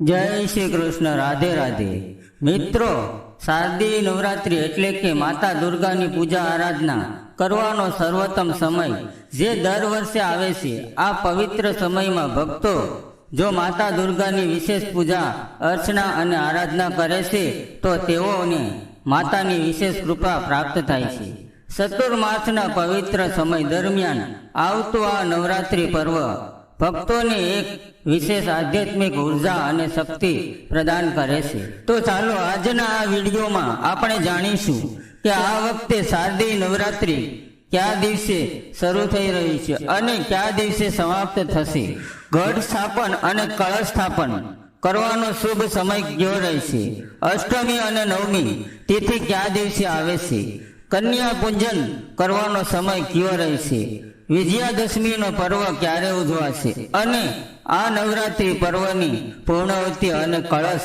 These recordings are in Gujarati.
જય શ્રી કૃષ્ણ રાધે રાધે. મિત્રો, શારદીય નવરાત્રી એટલે કે માતા દુર્ગાની પૂજા આરાધના કરવાનો સર્વોત્તમ સમય જે દર વર્ષે આવે છે. આ પવિત્ર સમયમાં ભક્તો જો માતા દુર્ગાની વિશેષ પૂજા, અર્ચના અને આરાધના કરે છે, તો તેઓને માતાની વિશેષ કૃપા પ્રાપ્ત થાય છે. ચતુર્માસના પવિત્ર સમય દરમિયાન આવતું આ નવરાત્રિ પર્વ ભક્તોને એક વિશેષ આધ્યાત્મિક ઊર્જા અને શક્તિ પ્રદાન કરે છે. તો ચાલો આજના આ વિડીયોમાં આપણે જાણીશું કે આ વખતે શારદીય નવરાત્રિ કયા દિવસે શરૂ થઈ રહી છે અને કયા દિવસે સમાપ્ત થશે? ઘટ સ્થાપન અને કળશ સ્થાપન કરવાનો શુભ સમય કયો રહેશે અષ્ટમી અને નવમી તિથિ કયા દિવસે આવે છે? કન્યા પૂજન કરવાનો સમય કયો રહેશે વિજયાદશમીનો પર્વ ક્યારે ઉજવાશે? અને આ નવરાત્રી પર્વની પૂર્ણાવતિ અને કળશ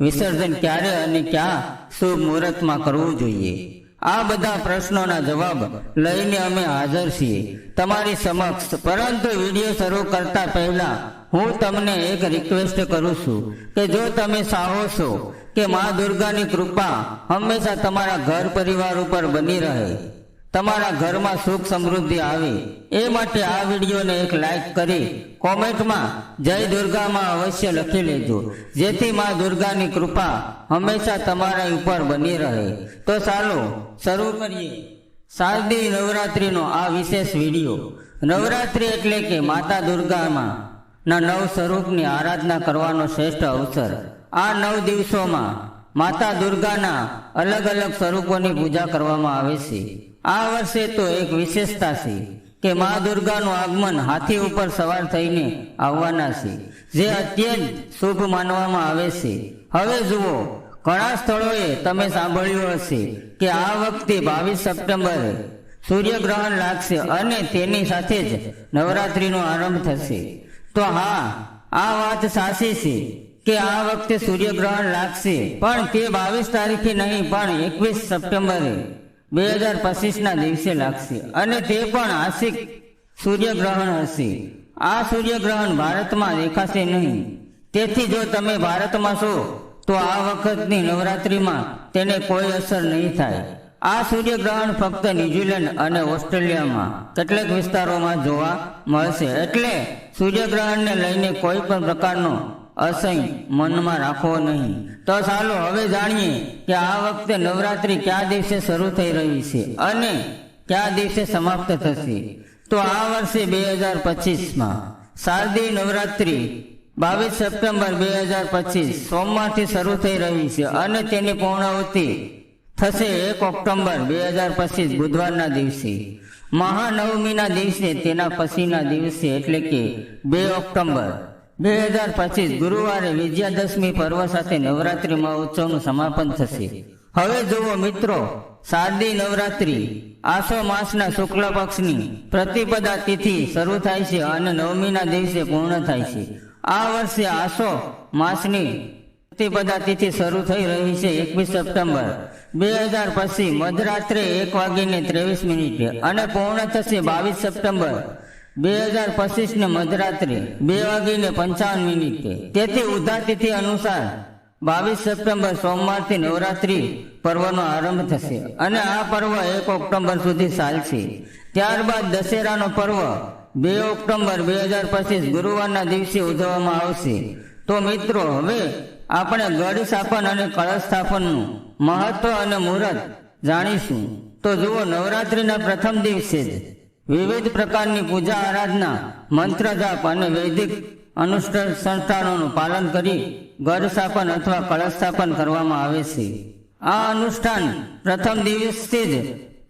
વિસર્જન ક્યારે અને ક્યાં શુભ મુહૂર્તમાં કરવું જોઈએ? આ બધા પ્રશ્નોના જવાબ લઈને અમે હાજર છીએ તમારી સમક્ષ. પરંતુ વીડિયો શરૂ કરતા પહેલા હું તમને એક રિક્વેસ્ટ કરું છું કે જો તમે ચાહો છો કે મા દુર્ગાની કૃપા હંમેશા તમારા ઘર પરિવાર ઉપર બની રહે તમારા ઘરમાં સુખ સમૃદ્ધિ આવે. એ માટે આ વિડીયોને એક લાઈક કરી કોમેન્ટમાં જય દુર્ગામાં અવશ્ય લખી લેજો. જેથી માં દુર્ગાની કૃપા હંમેશા તમારા ઉપર બની રહે. તો ચાલો શરૂ કરીએ. શારદીય નવરાત્રિનો આ વિશેષ વીડિયો. નવરાત્રિ એટલે કે માતા દુર્ગામાં નવ સ્વરૂપની આરાધના કરવાનો શ્રેષ્ઠ અવસર. આ નવ દિવસોમાં માતા દુર્ગાના અલગ અલગ સ્વરૂપોની પૂજા કરવામાં આવે છે. આ વર્ષે તો એક વિશેષતા છે કે મા દુર્ગાનું આગમન હાથી ઉપર સવાર થઈને આવવાના છે. જે અત્યંત શુભ માનવામાં આવે છે. હવે જુઓ, ઘણા સ્થળોએ તમે સાંભળ્યું હશે કે આ વખતે બાવીસ સપ્ટેમ્બરે સૂર્યગ્રહણ લાગશે અને તેની સાથે જ નવરાત્રીનો આરંભ થશે. તો હા, આ વાત સાચી છે કે આ વખતે સૂર્યગ્રહણ લાગશે, પણ તે બાવીસ તારીખે નહીં, પણ એકવીસ સપ્ટેમ્બરે. બે હજાર પચીસના દિવસે લાગશે. અને તે પણ આશિક સૂર્યગ્રહણ હશે. આ સૂર્યગ્રહણ ભારતમાં દેખાશે નહીં. તેથી જો તમે ભારતમાં છો, તો આ વખતની નવરાત્રિમાં તેને કોઈ અસર નહીં થાય. આ સૂર્યગ્રહણ ફક્ત ન્યુઝીલેન્ડ અને ઓસ્ટ્રેલિયામાં કેટલાક વિસ્તારોમાં જોવા મળશે. એટલે સૂર્યગ્રહણને લઈને કોઈ પણ પ્રકારનો અસહ્ય મનમાં રાખવો નહીં. તો ચાલો હવે જાણીએ કે આ વખતે નવરાત્રિ કયા દિવસે શરૂ થઈ રહી છે અને કયા દિવસે સમાપ્ત થશે. તો આ વર્ષે બે હજાર પચીસમાં શારદીય નવરાત્રિ બાવીસ સપ્ટેમ્બર બે હજાર પચીસ સોમવારથી શરૂ થઈ રહી છે અને તેની પૂર્ણાવતિ થશે એક ઓક્ટોબર બે હજાર પચીસ બુધવારના દિવસે. મહાનવમીના દિવસે તેના પછીના દિવસે એટલે કે બે ઓક્ટોબર. બે હજાર પચીસ ગુરુવારે વિજયાદશમી પર્વ સાથે નવરાત્રિ મહોત્સવનું સમાપન થશે. હવે જુઓ મિત્રો, શારદી નવરાત્રિ આસો માસના શુક્લ પક્ષની પ્રતિપદા તિથિ શરૂ થાય છે અને નવમીના દિવસે પૂર્ણ થાય છે. આ વર્ષે આસો માસની પ્રતિપદા તિથિ શરૂ થઈ રહી છે એકવીસ સપ્ટેમ્બર. બે હજાર પછી મધરાત્રે એક વાગીને ત્રેવીસ મિનિટે અને પૂર્ણ થશે બાવીસ સપ્ટેમ્બર. બે હજાર પચીસ ને મધરાત્રે બે વાગીને પંચાવન મિનિટે. તેથી ઉધા તિથિ અનુસાર બાવીસ સપ્ટેમ્બર સોમવારથી નવરાત્રી પર્વનો આરંભ થશે અને આ પર્વ એક ઓક્ટોબર સુધી ચાલશે. ત્યારબાદ દશેરાનો પર્વ બે ઓક્ટોબર બે હજાર પચીસ ગુરુવારના દિવસે ઉજવવામાં આવશે. તો મિત્રો, હવે આપણે ગઢ સ્થાપન અને કળશ સ્થાપનનું મહત્વ અને મુહૂર્ત જાણીશું. તો જુઓ, નવરાત્રિના પ્રથમ દિવસે જ વિવિધ પ્રકારની પૂજા આરાધના મંત્ર જાપ અને વૈદિક અનુષ્ઠાન સંસ્થાનોનું પાલન કરી ઘર સ્થાપન અથવા કળશ સ્થાપન કરવામાં આવે છે. આ અનુષ્ઠાન પ્રથમ દિવસથી જ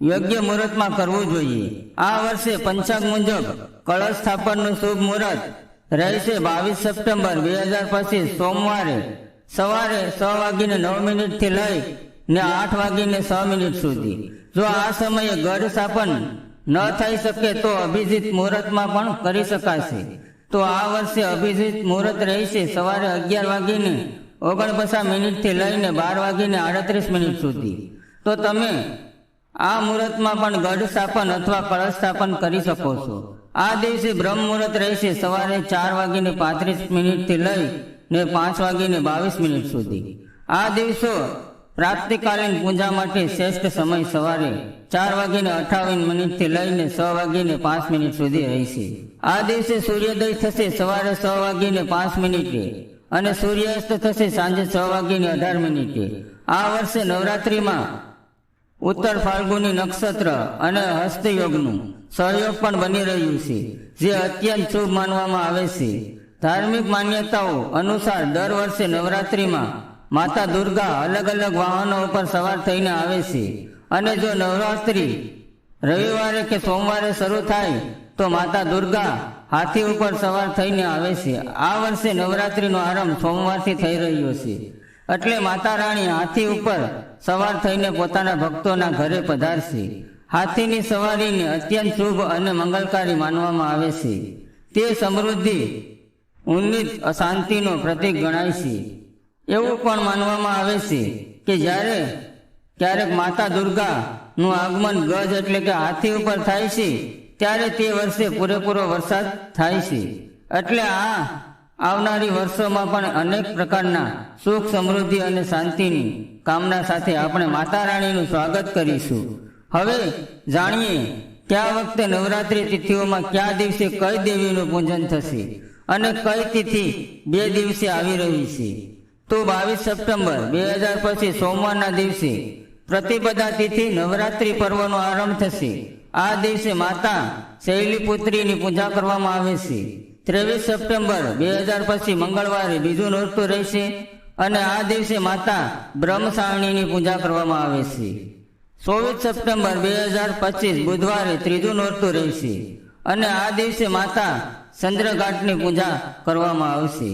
યોગ્ય મુહૂર્તમાં કરવું જોઈએ. આ વર્ષે પંચાંગ મુજબ કળશ સ્થાપનનું શુભ મુહૂર્ત રહેશે બાવીસ સપ્ટેમ્બર બે હજાર પચીસ, સોમવારે સવારે છ વાગીને નવ મિનિટથી લઈ ને આઠ વાગીને છ મિનિટ સુધી. જો આ સમયે ગઢ સ્થાપન ન થઈ શકે તો અભિજીત મુહૂર્તમાં પણ કરી શકાશે. તો આ વર્ષે અભિજીત મુહૂર્ત રહેશે સવારે અગિયાર વાગીને ઓગણપચાસ મિનિટથી લઈને બાર વાગીને આડત્રીસ મિનિટ સુધી. તો તમે આ મુહૂર્તમાં પણ ગઢ સ્થાપન અથવા કળશ સ્થાપન કરી શકો છો. આ દિવસે બ્રહ્મ મુહૂર્ત રહેશે સવારે ચાર વાગીને પાંત્રીસ મિનિટથી લઈ ને પાંચ વાગીને બાવીસ મિનિટ સુધી. આ દિવસો પ્રાપ્તિકાલીન પૂજા માટે શ્રેષ્ઠ સમય સવારે ચાર વાગીને અઠાવન મિનિટથી લઈને છ વાગીને પાંચ મિનિટ સુધી રહેશે આ દિવસે સૂર્યોદય થશે સવારે છ વાગીને પાંચ મિનિટે અને સૂર્યાસ્ત થશે સાંજે છ વાગીને અઢાર મિનિટે. આ વર્ષે નવરાત્રિમાં ઉત્તર ફાલ્ગુની નક્ષત્ર અને હસ્તયોગનું સહયોગ પણ બની રહ્યું છે, જે અત્યંત શુભ માનવામાં આવે છે. ધાર્મિક માન્યતાઓ અનુસાર દર વર્ષે નવરાત્રિમાં માતા દુર્ગા અલગ અલગ વાહનો ઉપર સવાર થઈને આવે છે. અને જો નવરાત્રિ રવિવારે કે સોમવારે શરૂ થાય, તો માતા દુર્ગા હાથી ઉપર સવાર થઈને આવે છે. આ વર્ષે નવરાત્રિનો આરંભ સોમવારથી થઈ રહ્યો છે. એટલે માતા રાણી હાથી ઉપર સવાર થઈને પોતાના ભક્તોના ઘરે પધારશે. હાથીની સવારીને અત્યંત શુભ અને મંગલકારી માનવામાં આવે છે. તે સમૃદ્ધિ, ઉન્નત અશાંતિનો પ્રતીક ગણાય છે. એવું પણ માનવામાં આવે છે કે જ્યારે ક્યારેક માતા દુર્ગાનું આગમન ગજ એટલે કે હાથી ઉપર થાય છે, ત્યારે તે વર્ષે પૂરેપૂરો વરસાદ થાય છે. એટલે આ આવનારી વર્ષોમાં પણ અનેક પ્રકારના સુખ સમૃદ્ધિ અને શાંતિની કામના સાથે આપણે માતા રાણીનું સ્વાગત કરીશું. હવે જાણીએ કયા વખતે નવરાત્રિ તિથિઓમાં કયા દિવસે કઈ દેવીનું પૂજન થશે અને કઈ તિથિ બે દિવસે આવી રહી છે. તો બાવીસ સપ્ટેમ્બર બે હજાર પછી સોમવારના દિવસે પ્રતિપદા તિથિ નવરાત્રિ પર્વનો આરંભ થશે. આ દિવસે માતા શૈલીપુત્રીની પૂજા કરવામાં આવે છે. ત્રેવીસ સપ્ટેમ્બર બે હજાર પછી મંગળવારે બીજું નોરતું રહેશે અને આ દિવસે માતા બ્રહ્મસારણીની પૂજા કરવામાં આવે છે. ચોવીસ સપ્ટેમ્બર બે હજાર પચીસ બુધવારે ત્રીજું નોરતું રહેશે અને આ દિવસે માતા ચંદ્રઘાટની પૂજા કરવામાં આવશે.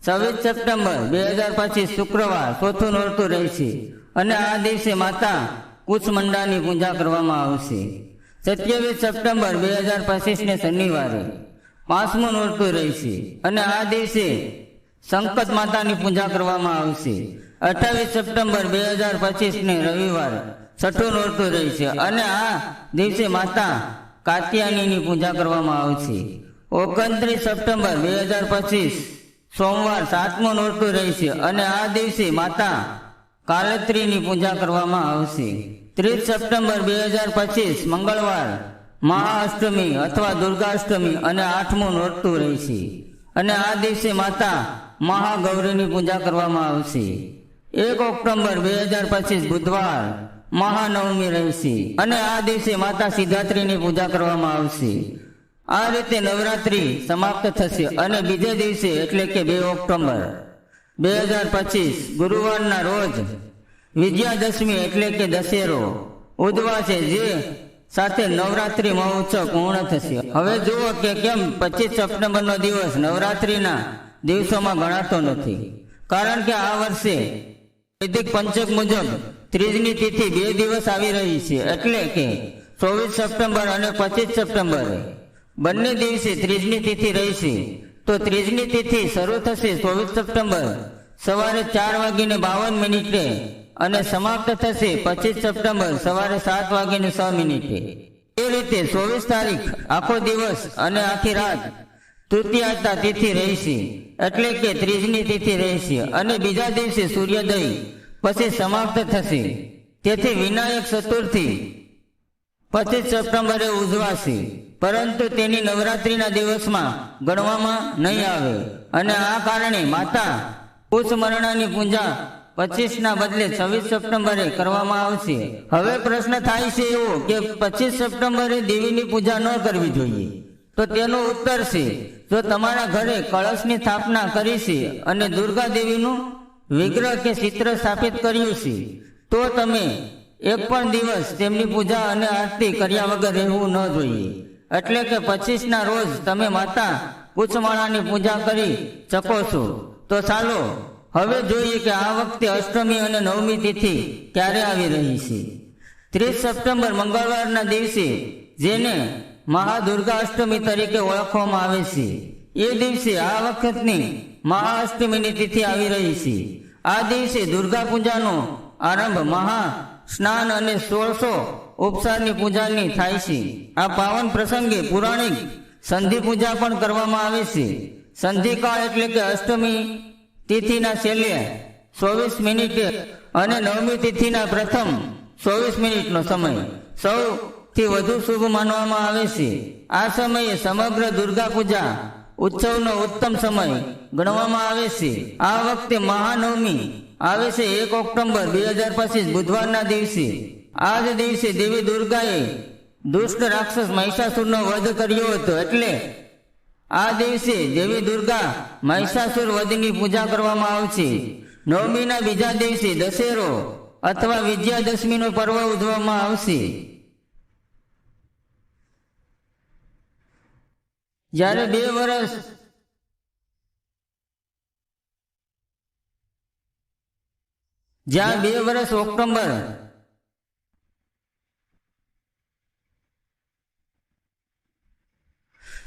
છવ્વીસ સપ્ટેમ્બર બે હજાર પચીસ શુક્રવાર ચોથું નોરતું રહેશે અને આ દિવસે માતા કુચમંડાની પૂજા કરવામાં આવશે. સત્યાવીસ સપ્ટેમ્બર બે હજાર પચીસને શનિવારે પાંચમું નોરતું રહેશે અને આ દિવસે સંકટ માતાની પૂજા કરવામાં આવશે. અઠાવીસ સપ્ટેમ્બર બે હજાર પચીસને રવિવાર છઠ્ઠું નોરતું રહેશે અને આ દિવસે માતા કાત્યાયનીની પૂજા કરવામાં આવશે. ઓગણત્રીસ સપ્ટેમ્બર બે હજાર પચીસ સોમવાર સાતમું નોરતું રહેશે અને આ દિવસે માતા કાલત્રીની પૂજા કરવામાં આવશે. ત્રીસ સપ્ટેમ્બર બે હજાર પચીસ, મંગળવાર મહાઅષ્ટમી અથવા દુર્ગાષ્ટમી અને આઠમું નોરતું રહેશે. અને આ દિવસે માતા મહાગૌરીની પૂજા કરવામાં આવશે. એક ઓક્ટોબર બે હજાર પચીસ, બુધવાર મહાનવમી રહેશે. અને આ દિવસે માતા સિદ્ધાત્રીની પૂજા કરવામાં આવશે. આ રીતે નવરાત્રિ સમાપ્ત થશે અને બીજે દિવસે એટલે કે બે ઓક્ટોબર. બે હજાર પચીસ, ગુરુવારના રોજ વિજયાદશમી એટલે કે દશેરો ઉજવાશે જે સાથે નવરાત્રિ મહોત્સવ પૂર્ણ થશે. હવે જુઓ કે કેમ પચીસ સપ્ટેમ્બરનો દિવસ નવરાત્રિના દિવસોમાં ગણાતો નથી. કારણ કે આ વર્ષે વૈદિક પંચક મુજબ ત્રીજની તિથિ બે દિવસ આવી રહી છે. એટલે કે ચોવીસ સપ્ટેમ્બર અને પચીસ સપ્ટેમ્બરે બંને દિવસે ત્રીજની તિથિ રહેશે. તો ત્રીજની તિથિ શરૂ થશે ચોવીસ સપ્ટેમ્બર. સવારે ચાર વાગીને બાવન મિનિટે અને સમાપ્ત થશે પચીસ સપ્ટેમ્બર સવારે સાત વાગીને છ મિનિટે. એ રીતે ચોવીસ તારીખ, આખો દિવસ અને આખી રાત તૃતીયાતા તિથિ રહેશે. એટલે કે ત્રીજની તિથિ રહેશે અને બીજા દિવસે સૂર્યોદય પછી સમાપ્ત થશે. તેથી વિનાયક ચતુર્થી પચીસ સપ્ટેમ્બરે ઉજવાશે. પરંતુ તેની નવરાત્રિના દિવસમાં ગણવામાં નહીં આવે. અને આ કારણે માતા કુશમરણાની પૂજા પચીસ ના બદલે છવ્વીસ સપ્ટેમ્બરે કરવામાં આવશે. હવે પ્રશ્ન થાય છે એવો કે પચીસ સપ્ટેમ્બરે દેવીની પૂજા ન કરવી જોઈએ. તો તેનો ઉત્તર છે, જો તમારા ઘરે કળશની સ્થાપના કરી છે અને દુર્ગા દેવીનું વિગ્રહ કે ચિત્ર સ્થાપિત કર્યું છે, તો તમે એક પણ દિવસ તેમની પૂજા અને આરતી કર્યા વગર રહેવું ન જોઈએ. એટલે કે પચીસ ના રોજ તમે માતા કુચમાળાની પૂજા કરી શકો છો. તો ચાલો, હવે જોઈએ કે આ વખતે અષ્ટમી અને નવમી તિથિ ક્યારે આવી રહી છે. ત્રીસ સપ્ટેમ્બર મંગળવારના દિવસે જેને મહાદુર્ગા અષ્ટમી તરીકે ઓળખવામાં આવે છે. એ દિવસે આ વખતની મહાઅષ્ટમીની તિથિ આવી રહી છે. આ દિવસે દુર્ગા પૂજાનો આરંભ મહા સ્નાન અને સોળસો ઉપસારની પૂજાની થાય છે. આ પાવન પ્રસંગે પુરાણિક સંધિ પૂજા પણ કરવામાં આવે છે. સંધિકાળ એટલે કે અષ્ટમી તિથિના છેલ્લે ચોવીસ મિનિટે અને નવમી તિથિના પ્રથમ ચોવીસ મિનિટનો સમય સૌથી વધુ શુભ માનવામાં આવે છે. આ સમયે સમગ્ર દુર્ગા પૂજા ઉત્સવનો ઉત્તમ સમય ગણવામાં આવે છે. આ વખતે મહાનવમી આવે છે એક ઓક્ટોબર બે હજાર પચીસ, બુધવારના દિવસે. આ જ દિવસે દેવી દુર્ગાએ દુષ્ટ રાક્ષસ મહિષાસુરનો વધ કર્યો હતો. એટલે આ દિવસે દેવી દુર્ગા મહિષાસુર વધની પૂજા કરવામાં આવશે. નવમીના બીજા દિવસે દશેરો અથવા વિજયાદશમીનો પર્વ ઉજવવામાં આવશે. જ્યારે બે વર્ષ જ્યાં બે વર્ષ ઓક્ટોબર.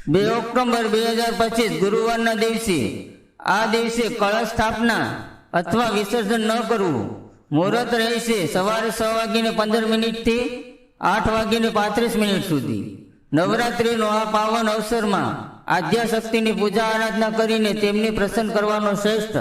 બે ઓક્ટોબર બે હજાર પચીસ ગુરુવારના દિવસે. આ દિવસે કળશ સ્થાપના અથવા વિસર્જન ન કરવું. મુહૂર્ત રહેશે સવારે છ વાગીને પંદર મિનિટથી આઠ વાગીને પાંત્રીસ મિનિટ સુધી. નવરાત્રિનો આ પાવન અવસરમાં આદ્યા શક્તિની પૂજા આરાધના કરીને તેમને પ્રસન્ન કરવાનો શ્રેષ્ઠ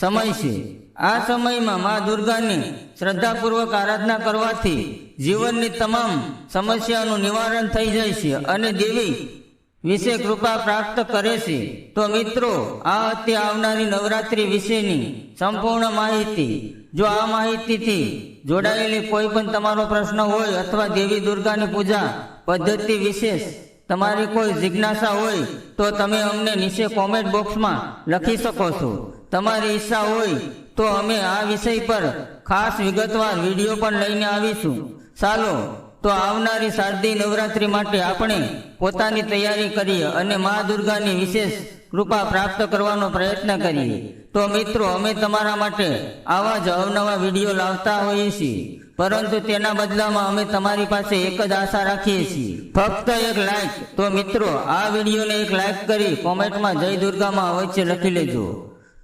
સમય છે. આ સમયમાં મા દુર્ગાની શ્રદ્ધાપૂર્વક આરાધના કરવાથી જીવનની તમામ સમસ્યાનું નિવારણ થઈ જાય છે અને દેવી વિશે કૃપા પ્રાપ્ત કરે છે. તો મિત્રો, આ હતી આવનારી નવરાત્રી વિશેની સંપૂર્ણ માહિતી, જો આ માહિતીથી જોડાયેલી કોઈ પણ તમારો પ્રશ્ન હોય અથવા દેવી દુર્ગાની પૂજા પદ્ધતિ વિશેષ તમારી કોઈ જિજ્ઞાસા હોય તો તમે અમને નીચે કોમેન્ટ બોક્સમાં લખી શકો છો. તમારી ઈચ્છા હોય તો અમે આ વિષય પર ખાસ વિગતવાર વીડિયો પણ લઈને આવીશું. ચાલો. તો આવનારી શારદીય નવરાત્રી માટે આપણે પોતાની તૈયારી કરીએ અને મા દુર્ગાની વિશેષ કૃપા પ્રાપ્ત કરવાનો પ્રયત્ન કરીએ. તો મિત્રો, અમે તમારા માટે આવા જ અવનવા વીડિયો લાવતા હોઈએ છીએ. પરંતુ તેના બદલામાં અમે તમારી પાસે એક જ આશા રાખીએ છીએ. ફક્ત એક લાઈક તો મિત્રો, આ વિડીયોને એક લાઈક કરી કોમેન્ટમાં જય દુર્ગામાં અવશ્ય લખી લેજો.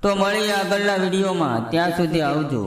તો મળીએ આગળના વિડીયોમાં. ત્યાં સુધી આવજો.